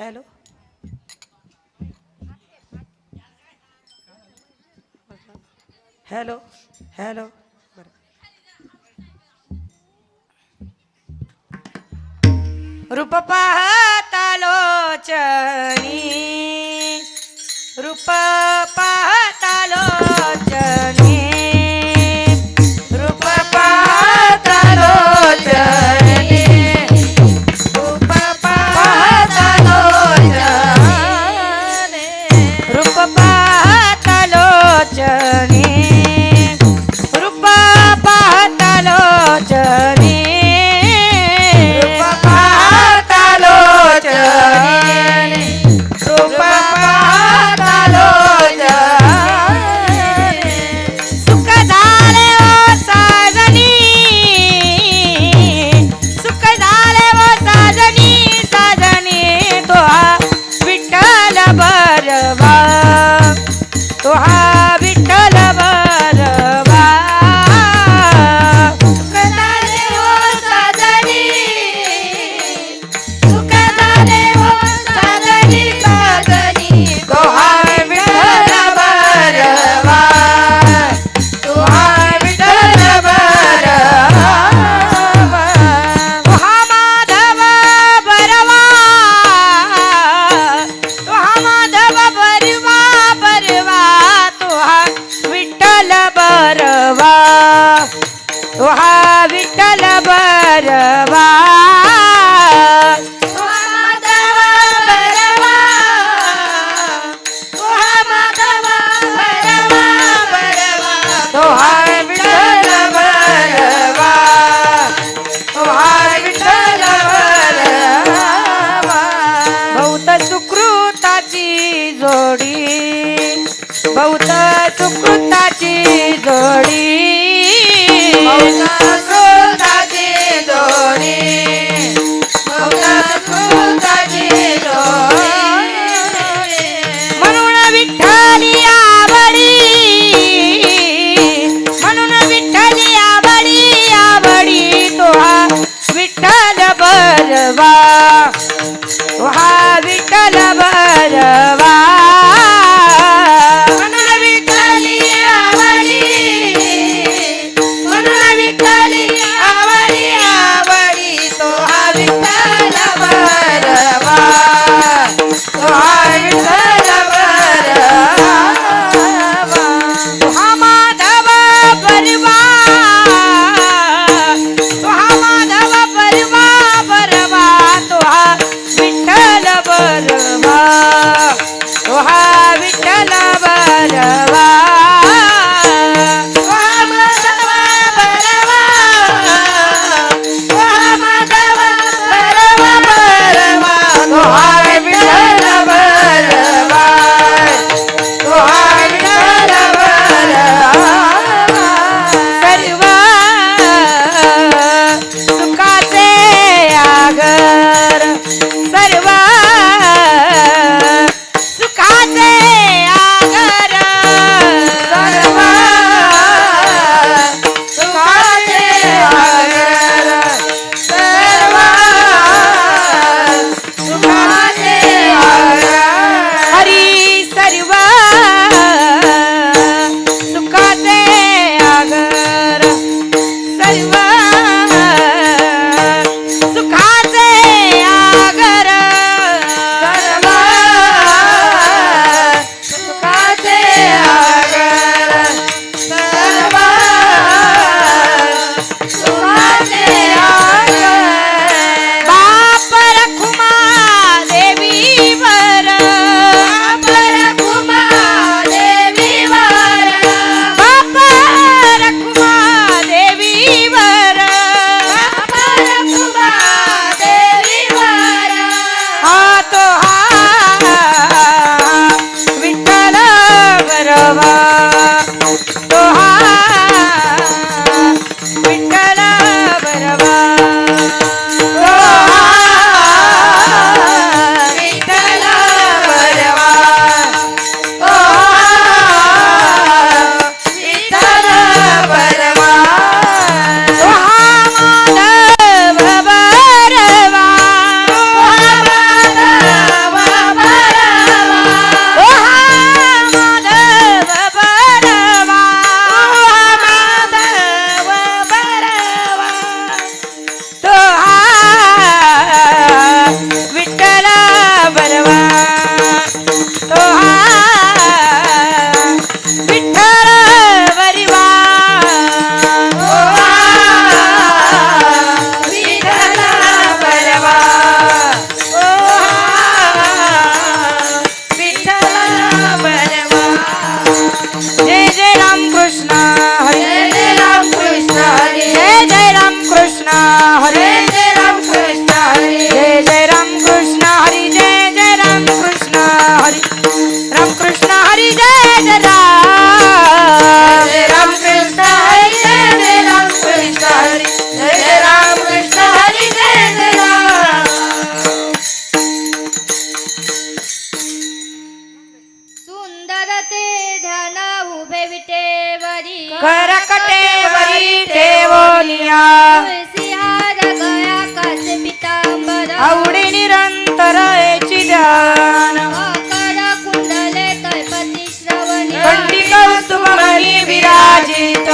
Hello. Hello hello. रूप पाहतालोचनी रूप Thank you. करकटेवरी ठेवनिया आवडी निरंतर याची ध्यान। कुंडले कैपती श्रवणी। पंडित कौस्तुभ विराजित।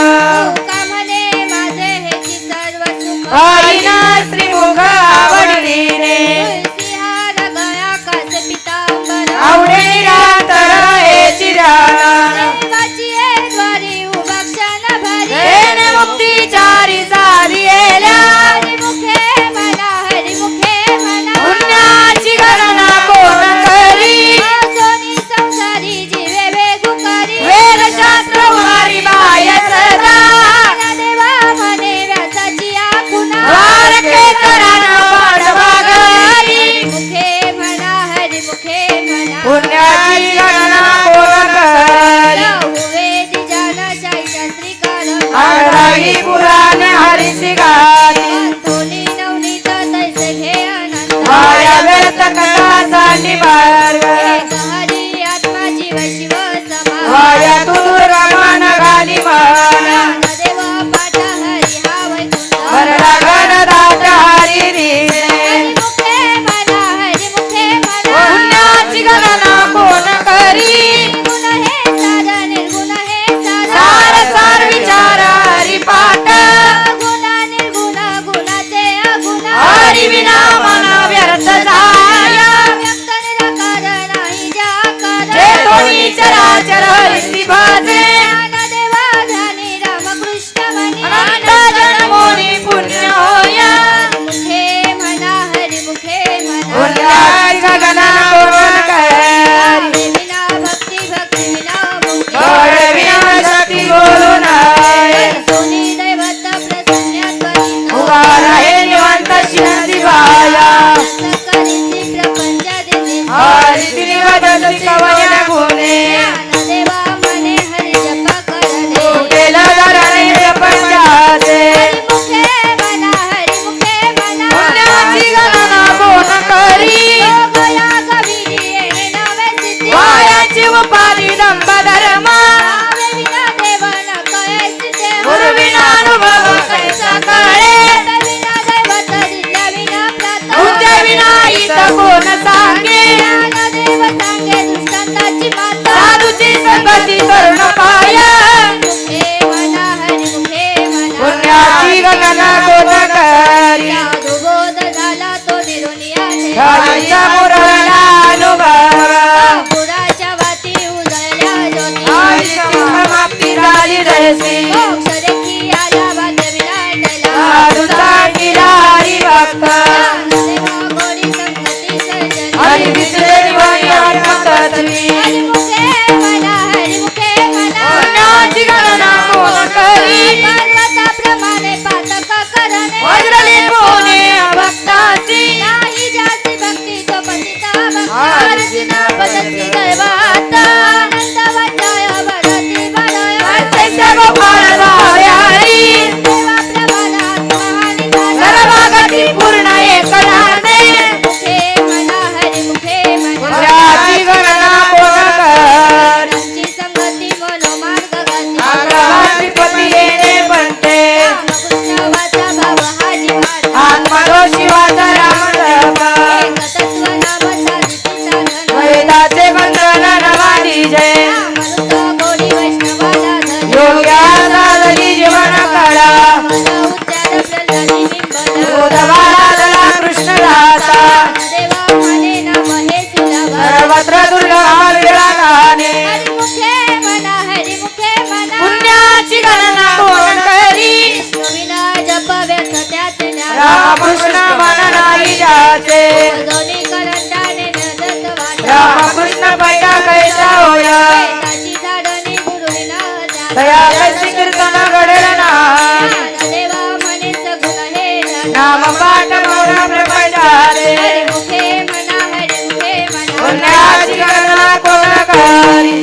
हरी।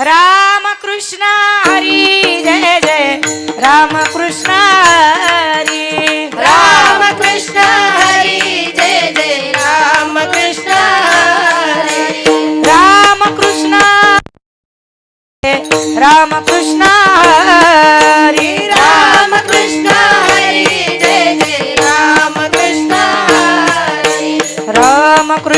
रामकृष्ण हरी जय जय। रामकृष्ण हरी। रामकृष्ण हरी जय जय। रामकृष्ण रामकृष्ण रामकृष्ण हरी। राम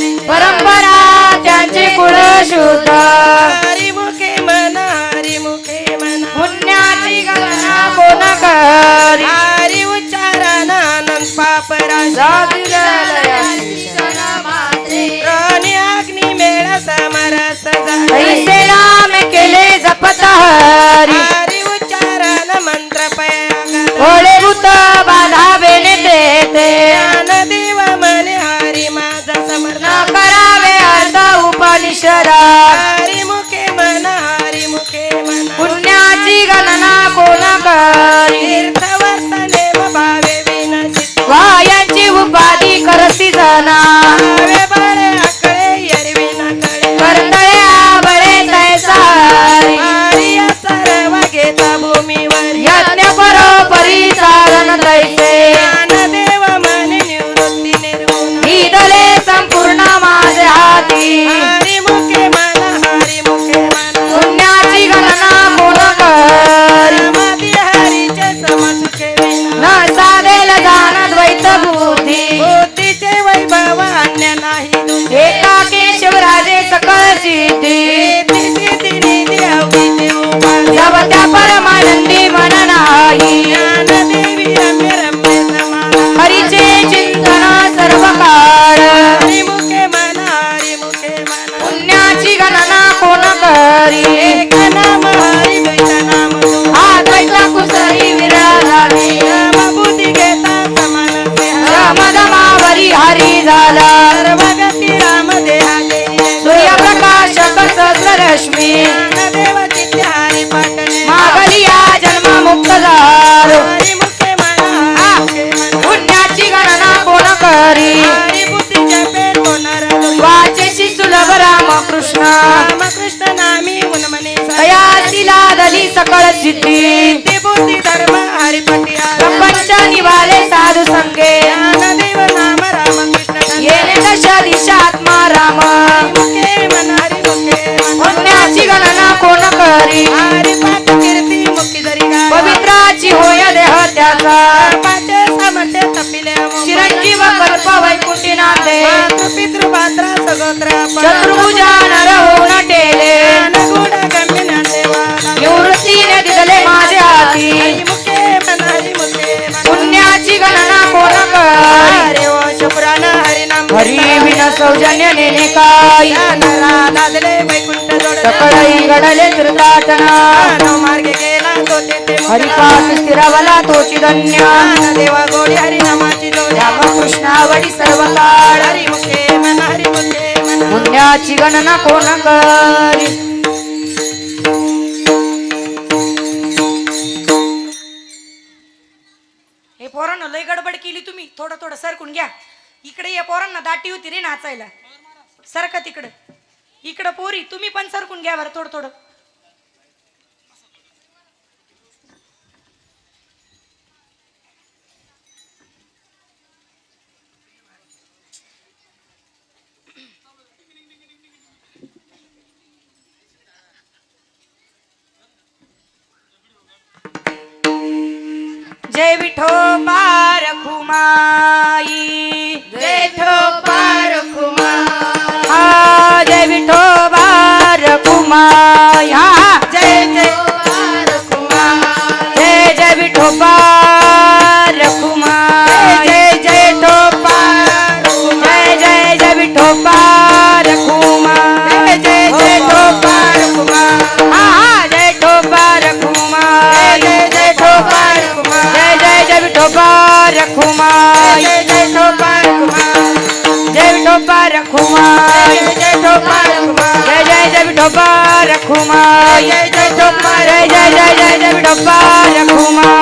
परंपरा त्यांचे कुळ शोध मुखे मना मुखे मना. पुण्याची गणना कोण करी? उच्चारणा पापरा प्राणी अग्नी मेळा समरस केले जपत हरी. ईश्वरा मुखे मना मुखे मना. पुण्याची गणना कोण करी वर्तने भावे विना वायांची उपाधी करती जना भावे बरे अकळे यरी विना बरे तैसा सर्व घेता भूमीवर. यज्ञ पर काय नादले वैकुंठ जोड सकळई घडले त्रिताटना. मार्गे गेला तो तेथे हरिपाठ स्थिरावला तोची धन्य. देवा गोडी जोड्या कृष्णावडी सर्व काळ हरी मुखे मन हरी मुखे मन पुण्याची गणना कोण करी? हे पोरांना लय गडबड केली तुम्ही. थोडं थोडं सरकून घ्या. इकडे या पोरांना दाटी होती रे नाचायला. सरका तिकडं. इकडं पोरी तुम्ही पण सरकून घ्या बरं थोडं थोडं. जय विठोबा रखुमाई रखुमाई हा हा. जय जय पार खुमा जय जय विठोबा रखुमाई जय जय ठोपा जय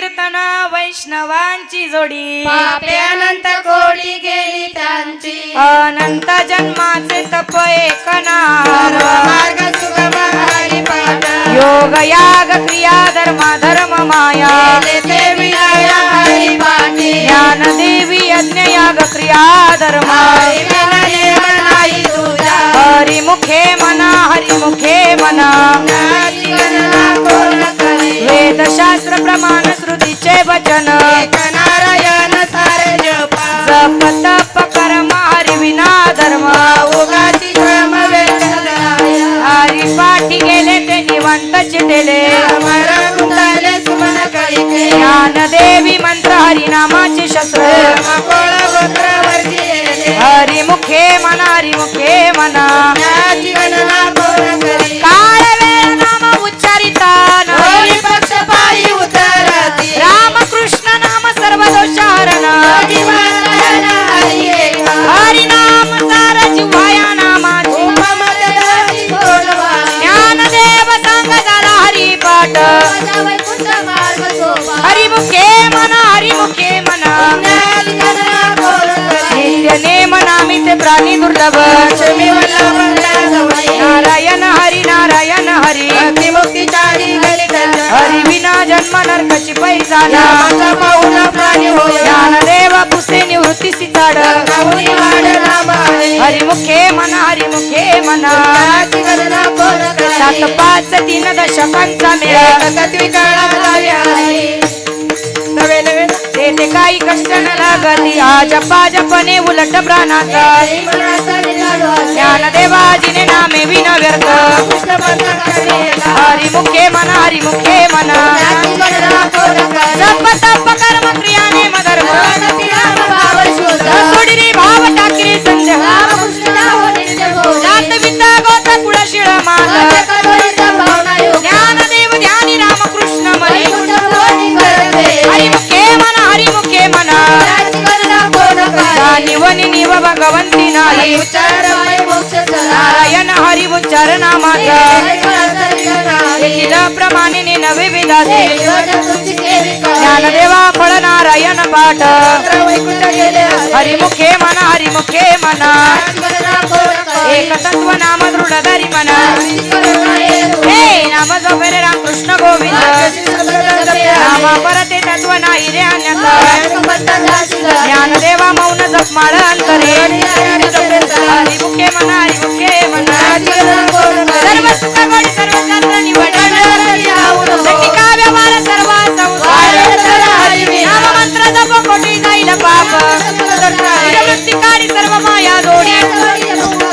संकीर्तन वैष्णवांची जोडी. अनंत कोडी गेली त्यांची. अनंत जन्माचे तप एक नाम सर्व मार्ग सुगम हरी पाठ. योग याग क्रिया धर्म धर्म माया. हरी पाठी. ज्ञान देवी यज्ञ याग क्रिया धर्म. हरी विना देव नाही तुझा. हरी मुखे मना. हरी मुखे मना नाची गणना कोण करे वेद शास्त्र प्रमाण श्रुतीचे वचन. नारायण सारे जपा. जप तप कर्म हरी विना धर्म. उगाची वेदनाय हरी पाठी गेले ते निवांत चिटेले सुमन ज्ञान देवी मंत्र हरिनामाचे शस्त्र. मकोळ गोत्रवरची येते. हरी मुखे मना हरी मुखे मना. राणी दुर्लभ लक्ष्मी नारायण हरी नारायण हरी. हरी विना जन्म नरकची पैसा ज्ञान देव पुसे निवृत्ती चाड. गाऊनी वाढला मारे हरी मुखे मना हरी मुखे मना. सात पाच तीन दशकांचा मेळ. नवे नवे तेथे काही कष्ट न लागती. आजपा जपणे उलट प्राणाचा ज्ञान देवाजीने नामे विन व्यर्थ हरी मुखे मना. हरी मुखे मना भाव टाकरी संध्या. నివని నివ భగవంతిన. నారాయణ హరి ఉచ్చారణ మాత ప్రమాణిని నవి విదాసి. జ్ఞానదేవా ఫళ నారాయణ పాట. హరిముఖే మన హరిముఖే మన ఏకతత్వ నామ దృఢ ధరి మన नाम हे नाम जोपेरे रामकृष्ण गोविंद. नामा परते तत्व नाही रे अन्यथा ज्ञानदेवा मौन अंतरे. म्हणा म्हणा सर्व सुख गोडी सर्व व्यवहार सर्व संसार. नाम मंत्र जप कोटी जाईल पाप. सर्व माया जोडी.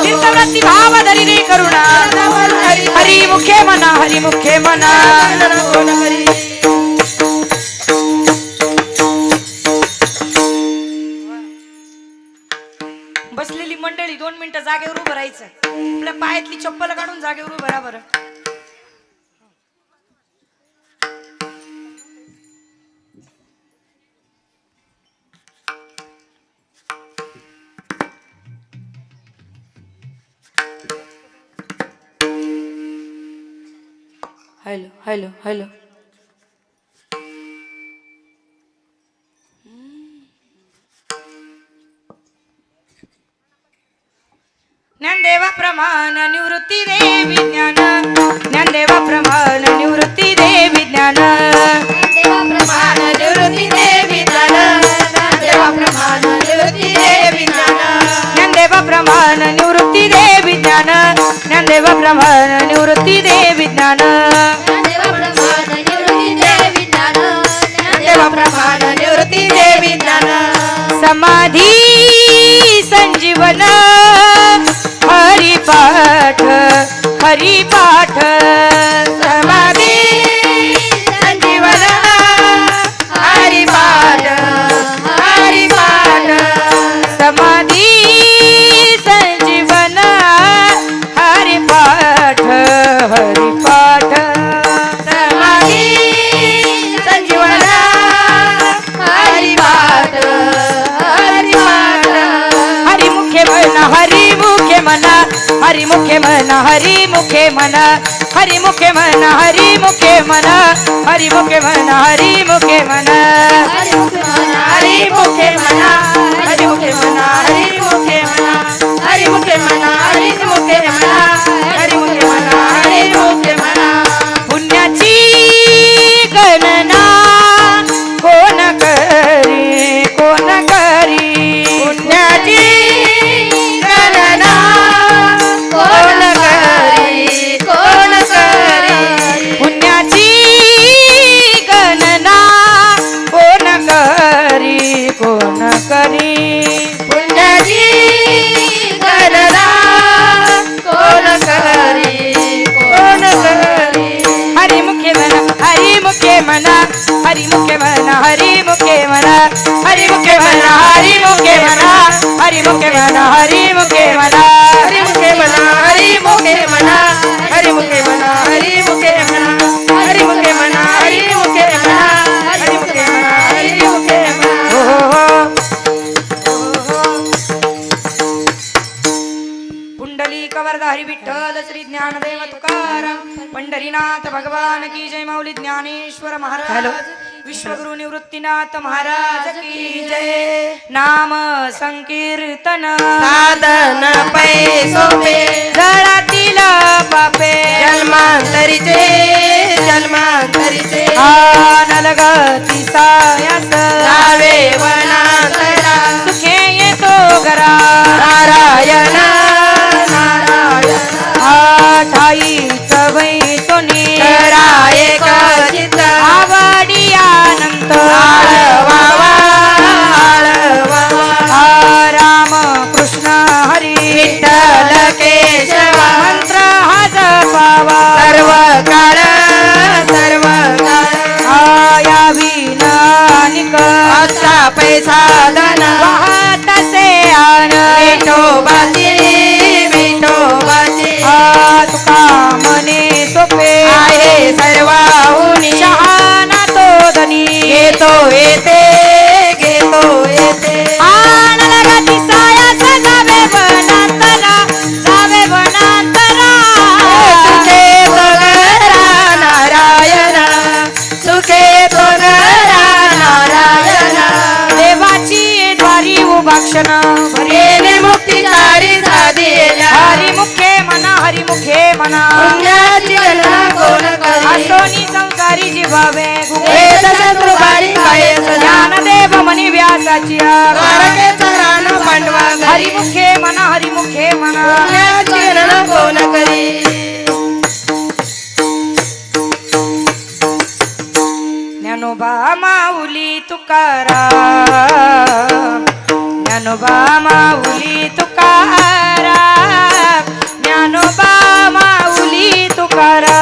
चित्तवृत्ती भाव धरी रे करुणा. मुखे म्हणा हरी मुखे म्हणा बसलेली मंडळी दोन मिनिटं जागेवर उभं राहायचं. आपल्या पायातली चप्पल काढून जागेवर उभं राहा बरं. ഹലോ ഹലോ ನಂದೇವ ಪ್ರಮಾಣ ನಿವೃತ್ತಿ ರೇ ವಿಜ್ಞಾನ ನಂದೇವ ಪ್ರಮಾಣ ನಿವೃತ್ತಿ ರೇ ವಿಜ್ಞಾನ ನಂದೇವ ಪ್ರಮಾಣ ನಿವೃತ್ತಿ ರೇ ವಿಜ್ಞಾನ ನಂದೇವ ಪ್ರಮಾಣ ನಿವೃತ್ತಿ ರೇ ವಿಜ್ಞಾನ ನಂದೇವ ಪ್ರಮಾಣ ನಿವೃತ್ತಿ ರೇ ವಿಜ್ಞಾನ ನಂದೇವ ಪ್ರಮಾಣ ನಿವೃತ್ತಿ ರೇ ವಿಜ್ಞಾನ Hey. हरी मुखे म्हणा हरी मुखे मन हरी मुखे म्हणा हरी मुखे म्हणा हरी मुखे मन हरी मुखे म्हणा हरी मुखे म्हणा पंढरीनाथ भगवान की जय मौली ज्ञानेश्वर महाराज विश्वगुरु निवृत्तीनाथ महाराज की जय. नाम संकीर्तन. साधन पै. सोपे जळातील पापे. जन्मांतरीचे जन्मांतरीचे. नलगती सायास. जावे वनांतरा. सुखे येतो घरा. नारायण नारायण. ठाईच वै दोन्ही करा एक चित्त. आवडी आनंद वावा घेतो येते घेतो येते. आणला साया सजावे सुखे तोनरा देवाची द्वारी उभाक्षण हरेने मुक्ती तारी साधी हरिमुखे मना संसारी जिवावे वेद शत्रू बारी काय सजा ज्ञानदेव मनी व्यासाची पांडवा हरिमुखे हरिमुखे गणना कोण करी? ज्ञानोबा माऊली तुकाराम ज्ञानोबा माऊली तुकाराम ज्ञानोबा माऊली तुकाराम